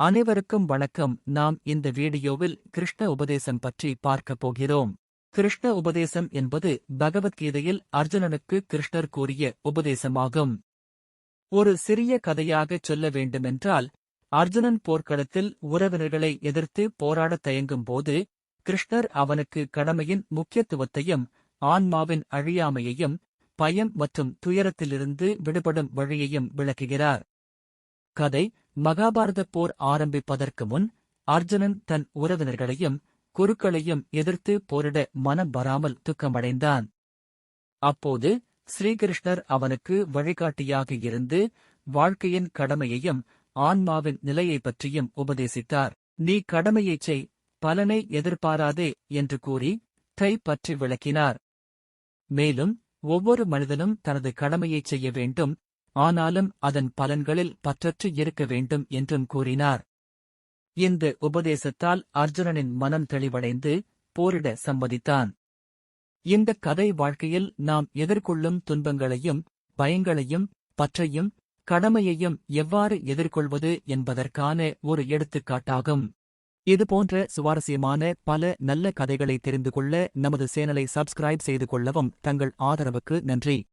அனைவருக்கும் வணக்கம். நாம் இந்த வீடியோவில் கிருஷ்ண உபதேசம் பற்றி பார்க்கப் போகிறோம். கிருஷ்ண உபதேசம் என்பது பகவத்கீதையில் அர்ஜுனனுக்கு கிருஷ்ணர் கூறிய உபதேசமாகும். ஒரு சிறிய கதையாகச் சொல்ல வேண்டுமென்றால் அர்ஜுனன் போர்க்களத்தில் உறவினர்களை எதிர்த்து போராடத் தயங்கும் போது கிருஷ்ணர் அவனுக்கு கடமையின் முக்கியத்துவத்தையும் ஆன்மாவின் அழியாமையையும் பயம் மற்றும் துயரத்திலிருந்து விடுபடும் வழியையும் விளக்குகிறார். கதை மகாபாரதப் போர் ஆரம்பிப்பதற்கு முன் அர்ஜுனன் தன் உறவினர்களையும் குருக்களையும் எதிர்த்து போரிட மனம் வராமல் துக்கமடைந்தான். அப்போது ஸ்ரீகிருஷ்ணர் அவனுக்கு வழிகாட்டியாக இருந்து வாழ்க்கையின் கடமையையும் ஆன்மாவின் நிலையைப் பற்றியும் உபதேசித்தார். நீ கடமையைச் செய் பலனை எதிர்பாராதே என்று கூறி தை பற்றி விளக்கினார். மேலும் ஒவ்வொரு மனிதனும் தனது கடமையைச் செய்ய வேண்டும் ஆனாலும் அதன் பலன்களில் பற்றற்று இருக்க வேண்டும் என்றும் கூறினார். இந்த உபதேசத்தால் அர்ஜுனனின் மனம் தெளிவடைந்து போரிட சம்மதித்தான். இந்த கதை வாழ்க்கையில் நாம் எதிர்கொள்ளும் துன்பங்களையும் பயங்களையும் பற்றையும் கடமையையும் எவ்வாறு எதிர்கொள்வது என்பதற்கான ஒரு எடுத்துக்காட்டாகும். இதுபோன்ற சுவாரஸ்யமான பல நல்ல கதைகளை தெரிந்து கொள்ள நமது சேனலை சப்ஸ்கிரைப் செய்து கொள்ளவும் தங்கள் ஆதரவுக்கு நன்றி.